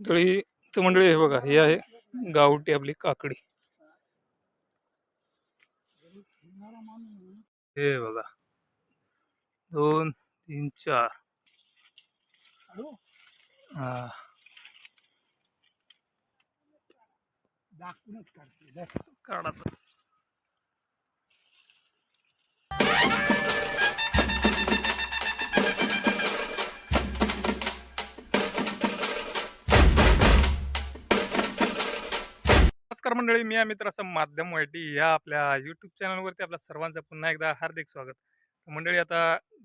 मंडळी तर मंडळी हे बघा हे आहे गावठी आपली काकडी. हे बघा. दोन तीन चार. हा. काढा. मंडळी मी अमित असं माध्यम वाईटी या आपल्या यूट्यूब चॅनलवरती आपल्या सर्वांचं पुन्हा एकदा हार्दिक स्वागत. मंडळी आता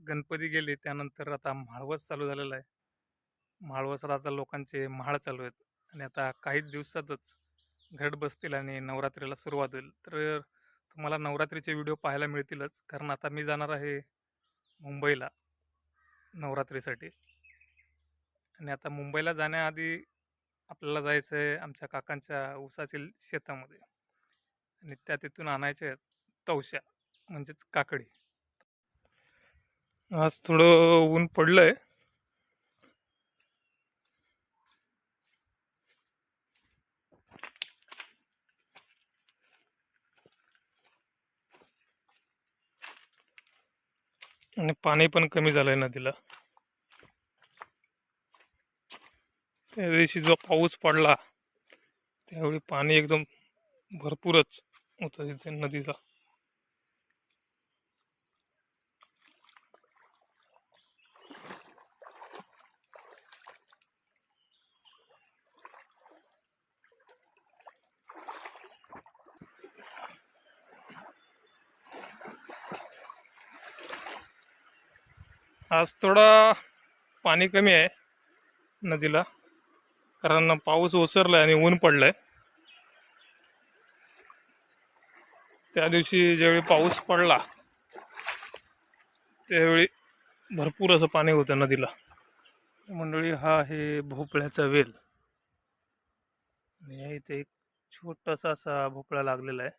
गणपती गेले त्यानंतर आता म्हाळवस चालू झालेला आहे. म्हाळवसात आता लोकांचे म्हाळ चालू आहेत आणि आता काहीच दिवसातच घट बसतील आणि नवरात्रीला सुरुवात होईल. तर तुम्हाला नवरात्रीचे व्हिडिओ पाहायला मिळतीलच कारण आता मी जाणार आहे मुंबईला नवरात्रीसाठी. आणि आता मुंबईला जाण्याआधी आपल्याला जायचं आहे आमच्या काकांच्या ऊसातील शेतामध्ये. आणि त्या तिथून आणायच्या आहेत तवशा म्हणजेच काकडी. आज थोडं ऊन पडलं आहे आणि पाणी पण कमी झालं आहे नदीला. त्या दिवशी जो पाऊस पडला त्यावेळी पाणी एकदम भरपूरच होतं तिथे नदीचा आज थोडा पाणी कमी आहे नदीला. कारण पाऊस ओसरलाय आणि ऊन पडलंय. त्या दिवशी ज्यावेळी पाऊस पडला त्यावेळी भरपूर असं पाणी होतं नदीला. मंडळी हा आहे भोपळ्याचा वेल. आणि या इथे एक छोटासा असा भोपळा लागलेला आहे.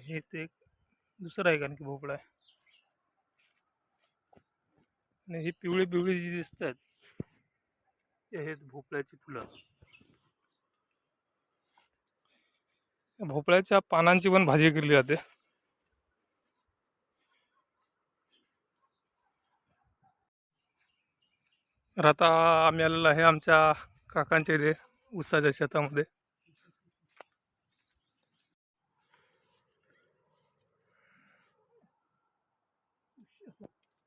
हे ते एक दुसरा आहे आणखी भोपळा आहे. आणि ही पिवळी पिवळी जी दिसतात ते आहेत भोपळ्याची फुलं. भोपळ्याच्या पानांची पण भाजी केली जाते. तर आता आम्ही आलेलो आहे आमच्या काकांच्या इथे ऊसाच्या शेतामध्ये.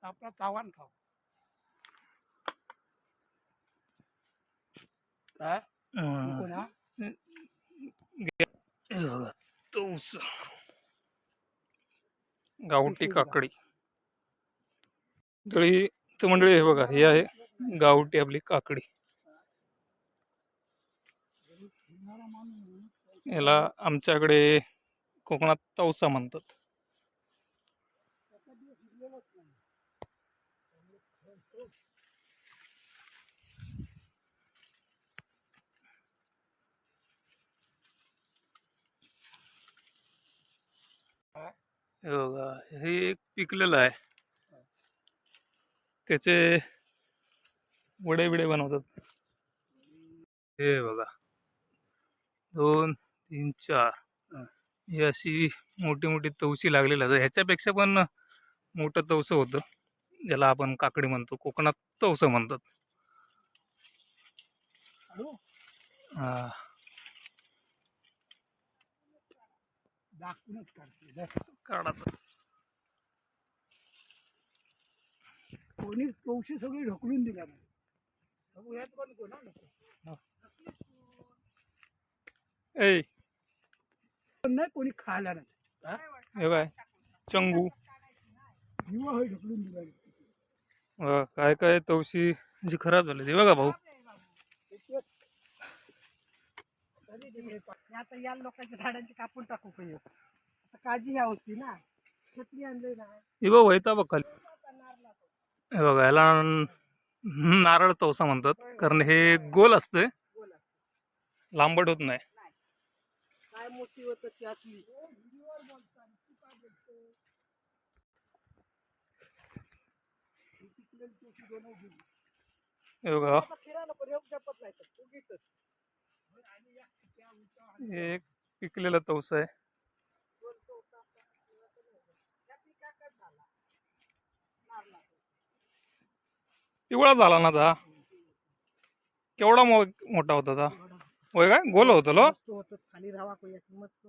आपला तावान खाऊ. काय अं, कोणा हे? बघा, तो ऊस गावठी काकडी. मंडळी तर मंडळी हे बघा हे आहे गावठी आपली काकडी. याला आमच्याकडे कोकणात तवसा म्हणतात. हे बघा हे एक पिकलेलं आहे. त्याचे वडे बिडे बनवतात. हे बघा. दोन तीन चार. ही अशी मोठी मोठी तवशी लागलेली आहे. ह्याच्यापेक्षा पण मोठं तवसं होतं. ज्याला आपण काकडी म्हणतो. कोकणात तवसं म्हणतात. हा. दाखवूनच काढते. काढा. कोणी पौशी सगळी ढकलून दिल्या नाही. बघू यात पण कोणा नको ए पण नाही कोणी खायला नाही. हा? काय चंगू. युवा होय ढकलून दिला काय काय तवशी जी खराब झाली ती बघा भाऊ तरी तिकडे आता या लोकांच्या झाडांची कापून टाकू आता काळजी ह्या होती ना. छत्री आणली ना. हे बघ वैता बघ खाली. हे बघा याला न- नारळ तवसा म्हणतात. कारण हे गोल असतंय. बोला लांबट होत नाही. काय मोठी होत ती असली. हे बघा. फिरायला पण येऊ जपत नाही हे एक पिकलेला तवस आहे. पिवळा झाला ना ता केवढा मो मोठा होता ता होय काय? गोल होतो लो? खाली राहा मस्त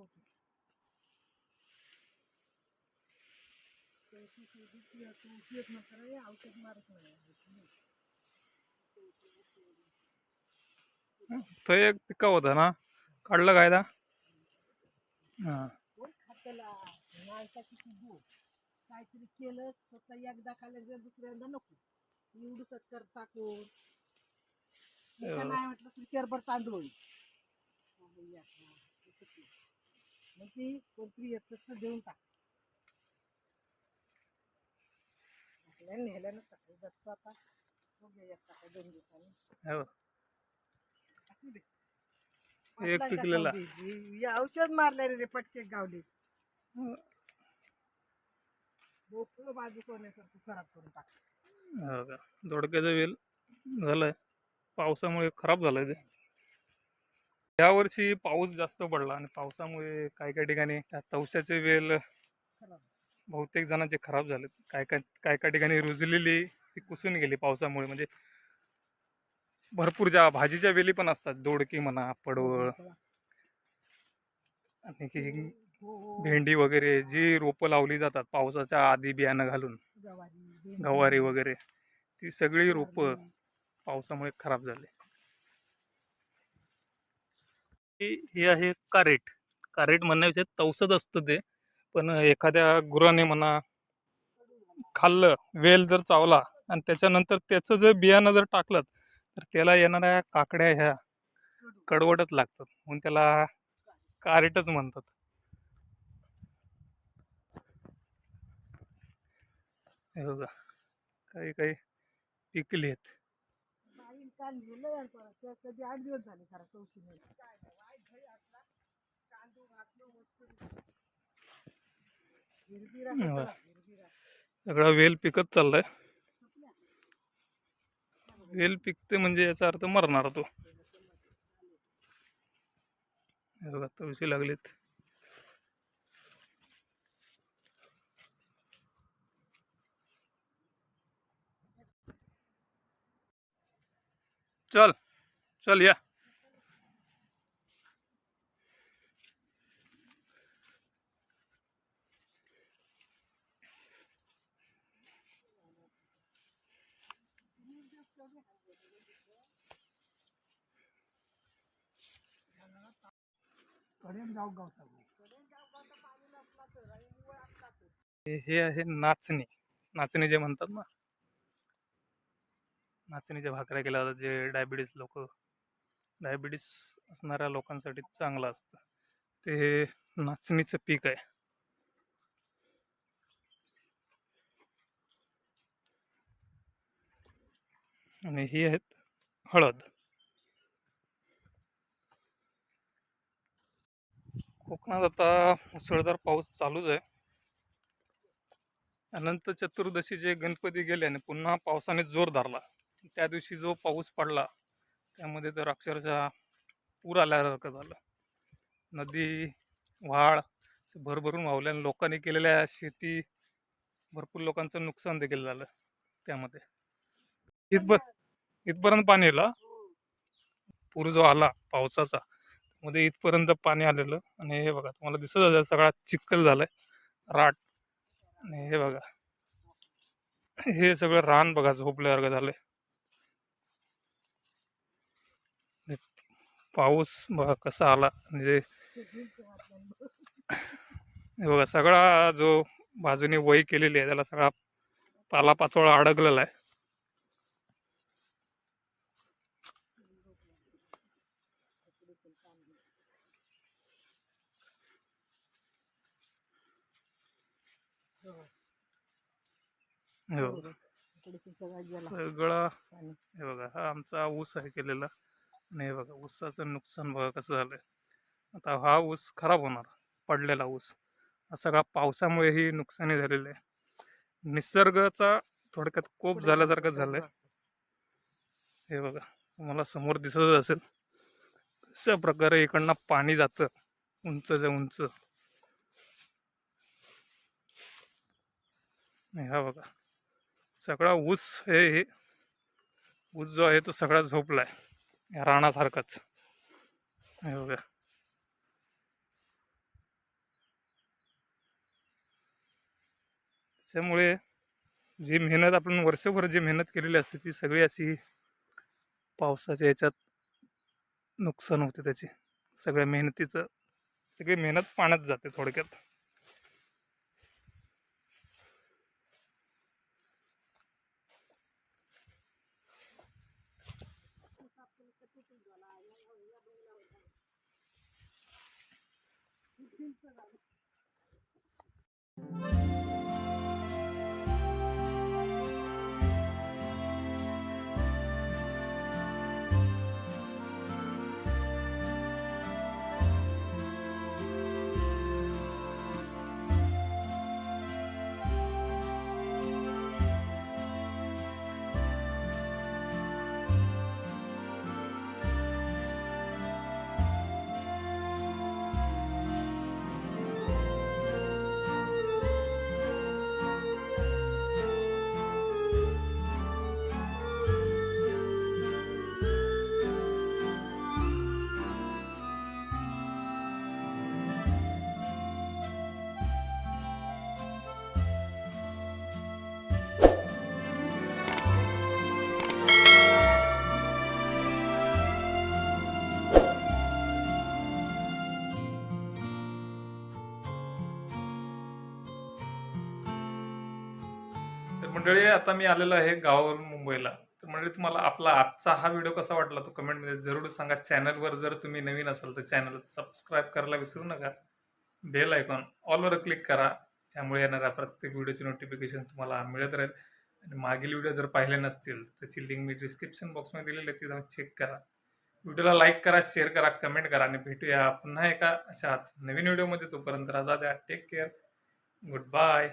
तो एक पिका होता ना? काढलं काय ता हा. कोण खात्याला माणसाची तुझू काहीतरी केलं स्वतः एकदा खाल्लं जर दुसऱ्यांदा नको. एवढं टाकून. एका नाही म्हटलं तरी चरभर तांदूळ होईल. हा, हा. मग ती कोणतरी येत देऊन टाक. आपल्याला नेल्यानं सकाळी जातो आता. दोन दिवसांनी. हे. बघ. असू दे. एक पिकलेला. हे औषध मारले रे पटके गावले. भोपळं बाजू कोणासारखं खराब करून टाक. हे. दोडक्याचं वेल झालंय. पावसामुळे खराब झालंय ते. यावर्षी पाऊस जास्त पडला आणि पावसामुळे काही काही ठिकाणी त्या तवशाचे वेल बहुतेक जणांचे खराब झाले काय काय काय काय ठिकाणी रुजलेली ती कुसून गेली पावसामुळे. म्हणजे भरपूर ज्या भाजीच्या वेली पण असतात दोडकी म्हणा पडवळ आणि की भेंडी वगैरे जी रोपं लावली जातात पावसाच्या आधी बियाणं घालून गवारी वगैरे ती सगळी रोपं पावसामुळे खराब झाले. हे आहे कारेट. कारेट म्हणण्यापेक्षा तवसच असतं ते पण एखाद्या गुराने म्हणा खाल्लं वेल जर चावला आणि त्याच्यानंतर त्याचं जर बियाणं जर टाकलं तर त्याला येणाऱ्या काकड्या ह्या कडवटच लागतात. म्हणून त्याला कारेटच म्हणतात. हे बघा काही काही पिकली आहेत. सगळा वेल पिकत चाललाय. वेल पिकते म्हणजे याचा अर्थ मरणार तो. हे बघा तवशी लागलीत. चल चल या. कडेन जाऊ हे हे आहे नाचणी. नाचणी जे म्हणतात ना नाचणीच्या भाकऱ्या केल्या जातात जे डायबिटीस लोक डायबिटीस असणाऱ्या लोकांसाठी चांगलं असतं. ते हे नाचणीचं पीक आहे. आणि ही आहेत हळद. कोकणात आता मुसळधार पाऊस चालूच आहे. अनंत चतुर्दशीचे गणपती गेले आणि पुन्हा पावसाने जोर धरला. त्या दिवशी जो पाऊस पडला त्यामध्ये तर अक्षरशः पूर आल्यासारखं झालं. नदी व्हाळ भरभरून वाहल्याने लोकांनी केलेल्या शेती भरपूर लोकांचं नुकसान देखील झालं त्यामध्ये. इथपर इथपर्यंत पाणी आलं. पूर जो आला पावसाचा मध्ये इथपर्यंत पाणी आलेलं आणि हे बघा तुम्हाला दिसत असेल सगळा चिखल झालाय राट. आणि हे बघा. हे सगळं रान बघा झोपल्यासारखं झालंय. पाऊस बघा कसा आला. म्हणजे हे बघा सगळा जो बाजूने वही केलेली आहे त्याला सगळा पालापाचोळा अडकलेला आहे. हे. सगळं. हे बघा हा आमचा ऊस आहे केलेला. आणि हे बघा ऊसाचं नुकसान बघा कसं झालंय. आता हा ऊस खराब होणार पडलेला ऊस. हा सगळा पावसामुळे ही नुकसानी झालेली आहे. निसर्गाचा थोडक्यात कोप झाल्यासारखं झालंय. असं. हे बघा तुम्हाला समोर दिसतच असेल. अशा प्रकारे इकडनं पाणी जातं उंचच्या उंच. हा बघा सगळा ऊस हे हे ऊस जो आहे तो सगळा झोपलाय या रानासारखाच. हे बघा. त्यामुळे जी मेहनत आपण वर्षभर जी मेहनत केलेली असते ती सगळी अशी पावसाच्या ह्याच्यात नुकसान होते त्याची. सगळ्या मेहनतीचं सगळी मेहनत पाण्यात जाते थोडक्यात. मंडळी आता मी आलेलो आहे गावावरून मुंबईला. तर मंडळी तुम्हाला आपला आजचा हा व्हिडिओ कसा वाटला तो कमेंटमध्ये जरूर सांगा. चॅनलवर जर तुम्ही नवीन असाल तर चॅनल सबस्क्राईब करायला विसरू नका. बेल आयकॉन ऑलवर क्लिक करा. त्यामुळे येणाऱ्या प्रत्येक व्हिडिओची नोटिफिकेशन तुम्हाला मिळत राहील. आणि मागील व्हिडिओ जर पाहिले नसतील तर त्याची लिंक मी डिस्क्रिप्शन बॉक्समध्ये दिलेली आहे ती जाऊन चेक करा. व्हिडिओला लाईक करा शेअर करा कमेंट करा आणि भेटूया पुन्हा एका अशाच नवीन व्हिडिओमध्ये. तोपर्यंत राजा द्या. Take care. Good bye.